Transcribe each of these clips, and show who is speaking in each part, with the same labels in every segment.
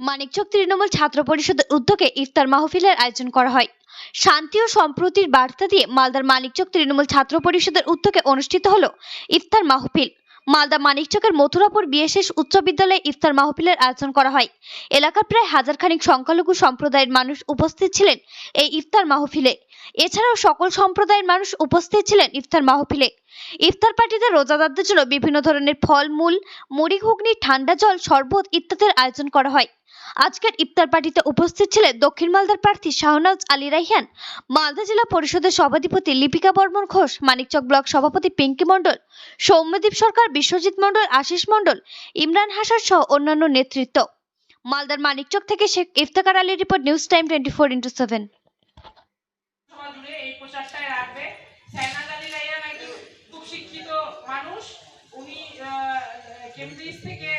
Speaker 1: মানিকচক তৃণমূল ছাত্র পরিষদের উদ্যোগে ইফতার মাহফিলের আয়োজন করা হয়। শান্তি ও সম্প্রতির বার্তা দিয়ে মালদার মানিকচক তৃণমূল ছাত্র পরিষদের উদ্যোগে অনুষ্ঠিত হলো ইফতার মাহফিল। মালদা মানিকচকের মথুরাপুর বিএসএস উচ্চ বিদ্যালয়ে ইফতার মাহফিলের আয়োজন করা হয়। এলাকার প্রায় হাজার খানিক সংখ্যালঘু সম্প্রদায়ের মানুষ উপস্থিত ছিলেন এই ইফতার মাহফিলে। এছাড়াও সকল সম্প্রদায়ের মানুষ উপস্থিত ছিলেন ইফতার মাহফিলে। ইফতার পার্টিতে রোজাদারদের জন্য বিভিন্ন ধরনের ফলমূল মুড়ি ঘুগনি ঠান্ডা জল, শরবত ইত্যাদির আয়োজন করা হয়। আজকের ইফতার পার্টিতে উপস্থিত ছিলেন দক্ষিণ মালদার প্রার্থী শাহনাজ আলী রাইহান, মালদা জেলা পরিষদের সভাধিপতি লিপিকা বর্মন ঘোষ মানিকচক ব্লক সভাপতি পিঙ্কি মণ্ডল, সৌম্যদীপ সরকার, বিশ্বজিৎ মণ্ডল, আশিস মণ্ডল, ইমরান হাসান সহ অন্যান্য নেতৃত্ব। মালদার মানিকচক থেকে Sheikh Iftekhar Ali report, news time twenty four into seven
Speaker 2: সমাজ জুড়ে এই প্রচারটাই রাখবে সাইনাজ আলী রাইয়ান একজন খুব শিক্ষিত মানুষ উনি কেমব্রিজ থেকে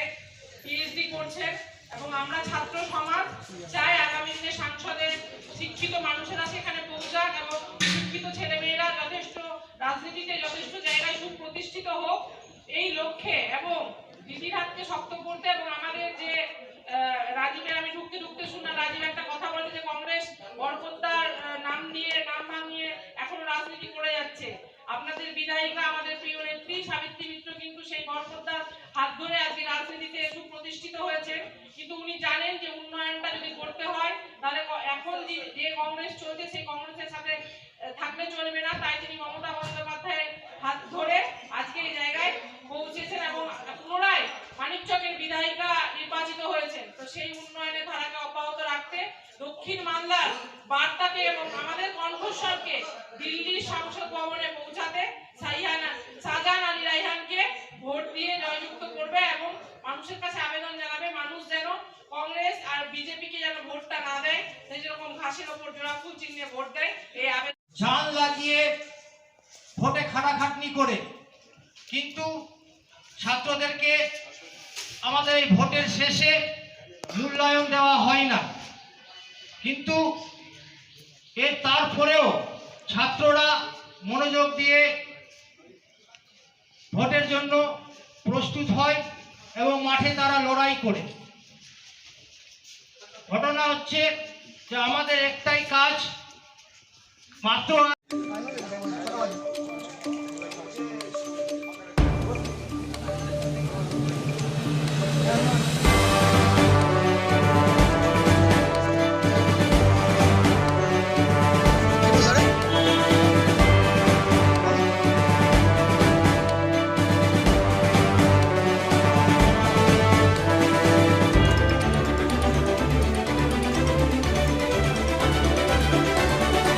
Speaker 2: পিএইচডি করছেন এবং আমরা ছাত্র সমাজ চাই আগামী দিনে সাংসদের শিক্ষিত মানুষেরা সেখানে পৌঁছাক এবং শিক্ষিত ছেলেমেয়েরা যথেষ্ট রাজনীতিতে যথেষ্ট জায়গায় সুপ্রতিষ্ঠিত হোক। এই লক্ষ্যে এবং দিদির হাতকে শক্ত করতে এবং আমাদের যে রাজীবের আমি ঢুকতে ঢুকতে শুনলাম, রাজীব একটা কথা বলে যে কংগ্রেস বরকর্তার নাম নিয়ে, নাম ভাঙিয়ে এখনও রাজনীতি করে যাচ্ছে। আপনাদের বিধায়িকা আমাদের প্রিয় নেত্রী, সাবিত্রী মিত্র কিন্তু সেই বরকর্তার হাত ধরে আজকে রাজনীতিতে সুপ্রতিষ্ঠিত হয়েছে কিন্তু উনি জানেন যে উন্নয়নটা যদি করতে হয়, তাহলে এখন যে- কংগ্রেস চলছে, সেই কংগ্রেসের সাথে থাকলে চলবে না। তাই তিনি মমতা বন্দ্যোপাধ্যায়ের হাত ধরে আজকে এই জায়গায় পৌঁছেছেন এবং পুনরায় মানিকচকের বিধায়িকা নির্বাচিত হয়েছেন। তো সেই উন্নয়নের ধারাকে অব্যাহত রাখতে দক্ষিণ মালদার বার্তাকে এবং আমাদের কণ্ঠস্বরকে দিল্লির সংসদ ভবনে পৌঁছাতে সাইহানা শাহজাহান আলী রাইহানকে ভোট দিয়ে জয়যুক্ত করবে এবং মানুষের কাছে আবেদন জানাবে। কংগ্রেস আর বিজেপিকে যেন ভোটটা না দেয়, সেই যেরকম ঘাসের ওপর জোড়া ফুল চিহ্নে ভোট দেয়, এই আবেদন
Speaker 3: জান লাগিয়ে ভোটে খাটাখাটনি করে। কিন্তু ছাত্রদেরকে আমাদের এই ভোটের শেষে মূল্যায়ন দেওয়া হয় না। কিন্তু এর তারপরেও ছাত্ররা মনোযোগ দিয়ে ভোটের জন্য প্রস্তুত হয় এবং মাঠে তারা লড়াই করে। ঘটনা হচ্ছে যে আমাদের একটাই কাজ মাত্র